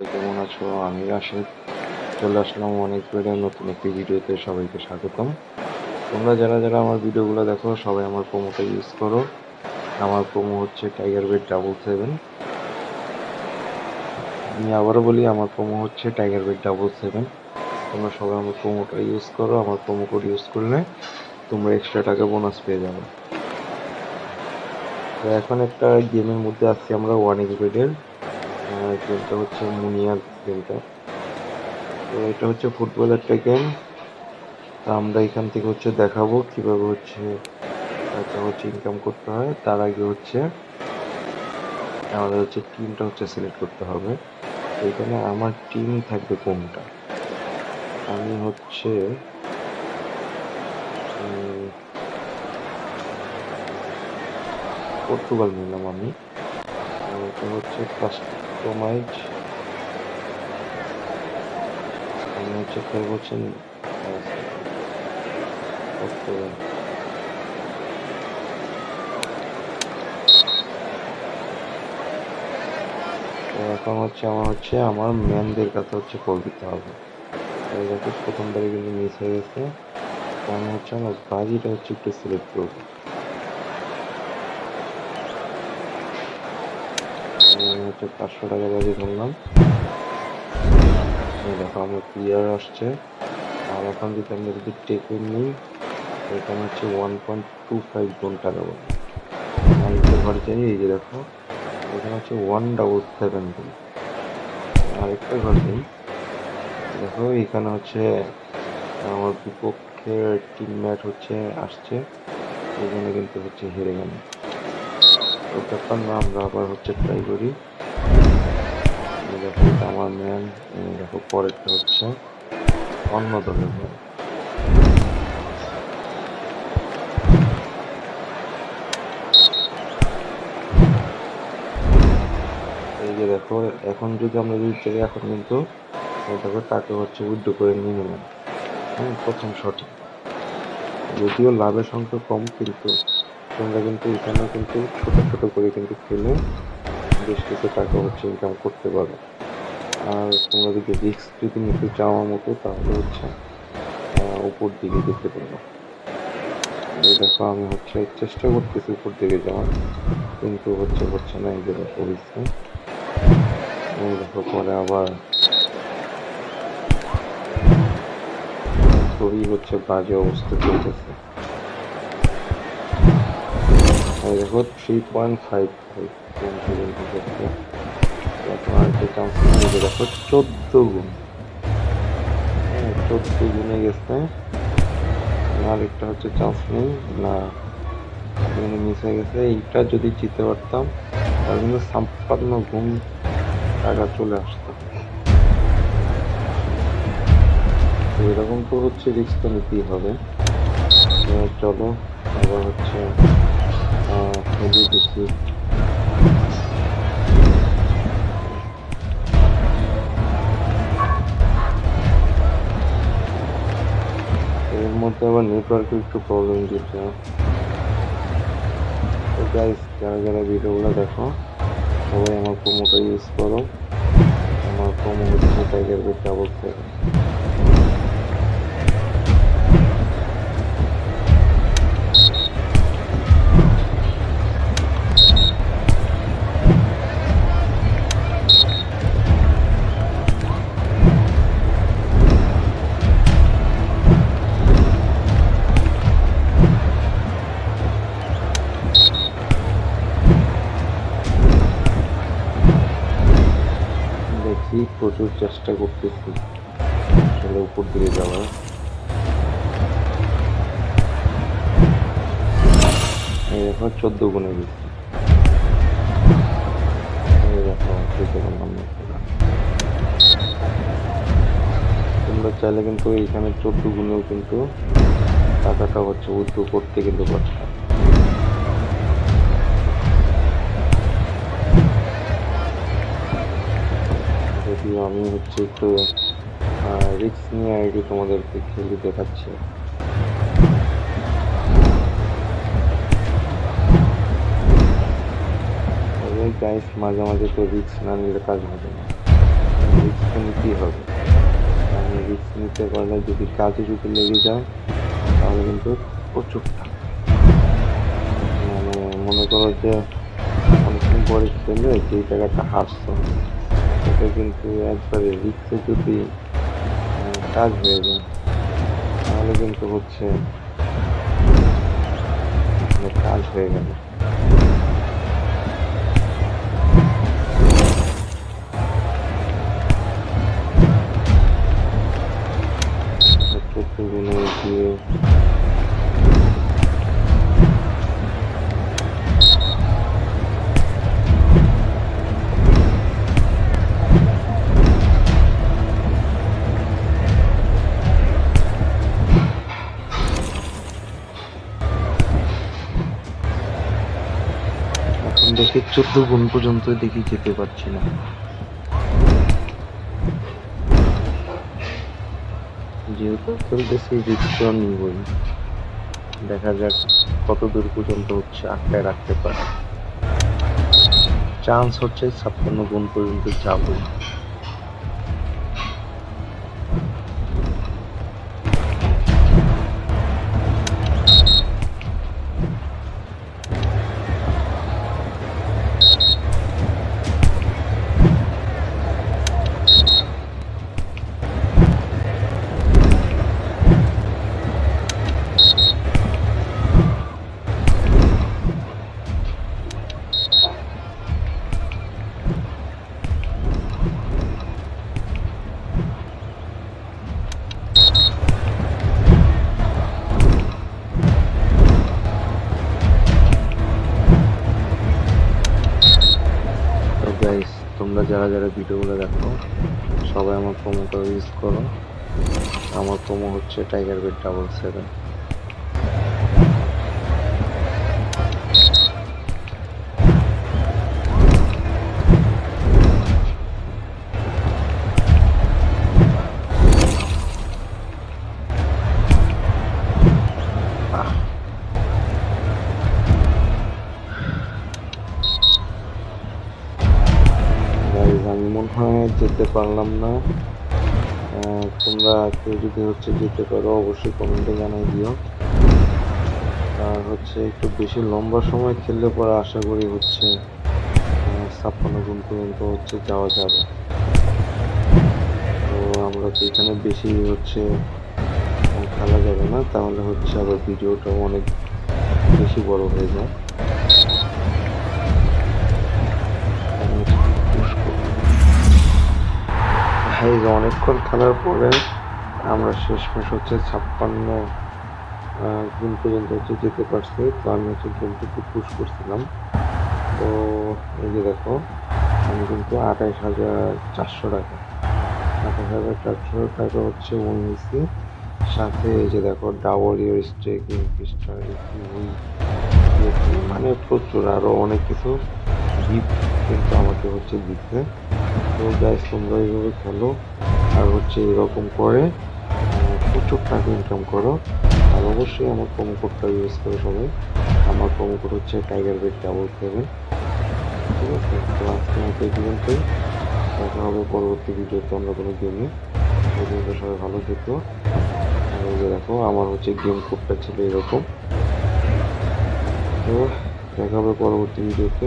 কেমন আছো? আমি রাশেদ। চলে আসলাম অনেক বেড়ে নতুন একটি ভিডিওতে সবাইকে স্বাগতম। তোমরা যারা যারা আমার ভিডিওগুলো দেখো, সবাই আমার প্রোমোটা ইউজ করো। আমার প্রোমো হচ্ছে টাইগার বেড ডাবল সেভেন আমি আবারও বলি, আমার প্রোমো হচ্ছে টাইগার বেড ডাবল সেভেন তোমরা সবাই আমার প্রোমোটা ইউজ করো, আমার প্রোমো কোড ইউজ করলে তোমরা এক্সট্রা টাকা বোনাস পেয়ে যাবে। তো এখন একটা গেমের মধ্যে আছি আমরা ওয়ান এক্স বেডের গেমটা হচ্ছে মুনিয়ার গেমটা। তো এটা হচ্ছে ফুটবল একটা গেম তা আমরা এখান থেকে হচ্ছে দেখাবো কীভাবে হচ্ছে টাকা হচ্ছে ইনকাম করতে হয়। তার আগে হচ্ছে আমাদের হচ্ছে টিমটা হচ্ছে সিলেক্ট করতে হবে। এখানে আমার টিম থাকবে কোনটা? আমি হচ্ছে পর্তুগাল নিলাম আমি। এটা হচ্ছে হচ্ছে খেলব হচ্ছে আহ, পর্তুগাল তো এখন হচ্ছে আমার হচ্ছে আমার ম্যানদের কাছে হচ্ছে কল দিতে হবে। প্রথমবারে কিন্তু মিস হয়ে গেছে। আমি হচ্ছে আমার বাজিটা হচ্ছে একটু সিলেক্ট করব। হচ্ছে পাঁচশো টাকা বাজি ধরলাম। দেখো, আমার প্লেয়ার আসছে। আর এখন যদি আমরা যদি টেকে নিই এখানে হচ্ছে ওয়ান পয়েন্ট টু ফাইভ গুণ টাকা পাবো আর ঘর যাই, এই যে দেখো, এখানে হচ্ছে ওয়ান ডাবল সেভেন গুণ আরেকটা ঘর যাই দেখো, এখানে হচ্ছে আমার বিপক্ষের টিমমেট হচ্ছে, আসছে। এখানে কিন্তু হচ্ছে হেরে গেল তো ব্যাপার আমরা আবার হচ্ছে ট্রাই করি দেখো আমার ম্যান দেখো, পরেরটা হচ্ছে অন্য দলের এই যে দেখো, এখন যদি আমরা যদি এখন কিন্তু দেখো টাকা হচ্ছে উইথড্র করে নিয়ে নিলাম। হ্যাঁ প্রথম সঠিক যদিও লাভের সংখ্যা কম, কিন্তু তোমরা কিন্তু এখানেও কিন্তু ছোট ছোট করে কিন্তু খেলে বেশ কিছু টাকা হচ্ছে ইনকাম করতে পারো। আর তোমরা যদি রিস্ক যদি নিতে চাওয়ার মতো, তাহলে হচ্ছে উপর দিকে যেতে পারো। এই দেখো, আমি হচ্ছে চেষ্টা করতেছি উপর দিকে যাওয়ার, কিন্তু হচ্ছে হচ্ছে না, এই যে দেখো হচ্ছে এই দেখো, পরে আবার খুবই হচ্ছে বাজে অবস্থা চলতেছে। দেখো three point five five chance নিয়ে দেখো চোদ্দ গুণ হ্যাঁ চোদ্দ গুণে গেছে আরেকটা হচ্ছে চান্স নেই না মিস হয়ে গেছে এইটা যদি জিতে পারতাম তাহলে কিন্তু ছাপ্পান্ন গুণ টাকা চলে আসতো এরকম তো হচ্ছে রিস্ক তো নিতেই হবে চলো আবার হচ্ছে আহ, খেলি দেখি এর মধ্যে আবার নেটওয়ার্কের একটু প্রবলেম দিচ্ছে। তো গাইস যারা যারা ভিডিওগুলো দেখো সবাই আমার প্রোমোটা ইউজ করো। আমার প্রোমো হচ্ছে টাইগার বেড ডাবল সেভেন দেখি প্রচুর চেষ্টা করতেছি। আসলে উপর দিকে যাওয়ার এই চোদ্দ গুণে গেছি। তোমরা চাইলে কিন্তু এইখানে চোদ্দ গুণেও কিন্তু টাকাটা হচ্ছে উদ্যোগ করতে কিন্তু পারছ। যদিও আমি হচ্ছে একটু রিস্ক নিয়ে কি তোমাদেরকে খেলে দেখাচ্ছি। গাইস মাঝে মাঝে তো রিক্স না নিলে কাজ হবে না। রিক্স নিতেই হবে। আমি রিস্ক নিতে পারলে যদি কাজে যদি লেগে যায়, তাহলে কিন্তু প্রচুর মানে মনে করো যে অনেকদিন পরে খেলে যেই টাকাটা হারছো সেটা কিন্তু একবারে রিক্সে যদি কাজ হয়ে যায়, তাহলে কিন্তু হচ্ছে কাজ হয়ে গেল। চোদ্দ দিনে দেখি চোদ্দ গুণ পর্যন্ত দেখি যেতে পারছি না। যেহেতু খেলতেছি রিস্ক নিবই, দেখা যাক কত দূর পর্যন্ত হচ্ছে আটকায় রাখতে পারে। চান্স হচ্ছে ছাপ্পান্ন গুণ পর্যন্ত যাবই। যারা যারা ভিডিওগুলো দেখো, সবাই আমার প্রোমোটা ইউজ করো। আমার প্রোমো হচ্ছে টাইগার বেড ডাবল সেভেন যেতে পারলাম না। তোমরা কেউ যদি হচ্ছে যেতে পারো, অবশ্যই কমেন্টে জানাই দিও। আর হচ্ছে একটু বেশি লম্বা সময় খেললে পরে আশা করি হচ্ছে ছাপ্পান্ন গুণ পর্যন্ত হচ্ছে যাওয়া যাবে। তো আমরা তো এখানে বেশি হচ্ছে খেলা যাবে না, তাহলে হচ্ছে আবার ভিডিওটাও অনেক বেশি বড় হয়ে যায়। ভাই অনেকক্ষণ খেলার পরে আমরা শেষমেশ হচ্ছে ছাপ্পান্ন গুণ পর্যন্ত হচ্ছে যেতে পারছি। তো আমি হচ্ছে গেমটিকে পুশ করছিলাম। তো এই যে দেখো, আমি কিন্তু আঠাইশ হাজার চারশো টাকা। আঠাশ হাজার চারশো টাকা হচ্ছে উনিশি সাথে এই যে দেখো ডাবল ইয়ার স্ট্রেকিং পিস্টার মানে প্রচুর আরও অনেক কিছু গিফট কিন্তু আমাকে হচ্ছে দিচ্ছে। তো গাইস তোমরা এইভাবে খেলো। আর হচ্ছে এরকম করে প্রচুর টাকা ইনকাম করো। আর অবশ্যই আমার প্রোমো কোডটা ইউজ করো সবাই। আমার প্রোমো কোড হচ্ছে টাইগার বেড ডাবল সেভেন ঠিক আছে? তো আজকের মতো এই পর্যন্তই। দেখা হবে পরবর্তী ভিডিওতে অন্য কোনো গেমে পর্যন্ত সবাই ভালো থেকো। আর এই যে দেখো, আমার হচ্ছে গেম কোডটা ছিল এরকম। তো দেখা হবে পরবর্তী ভিডিওতে।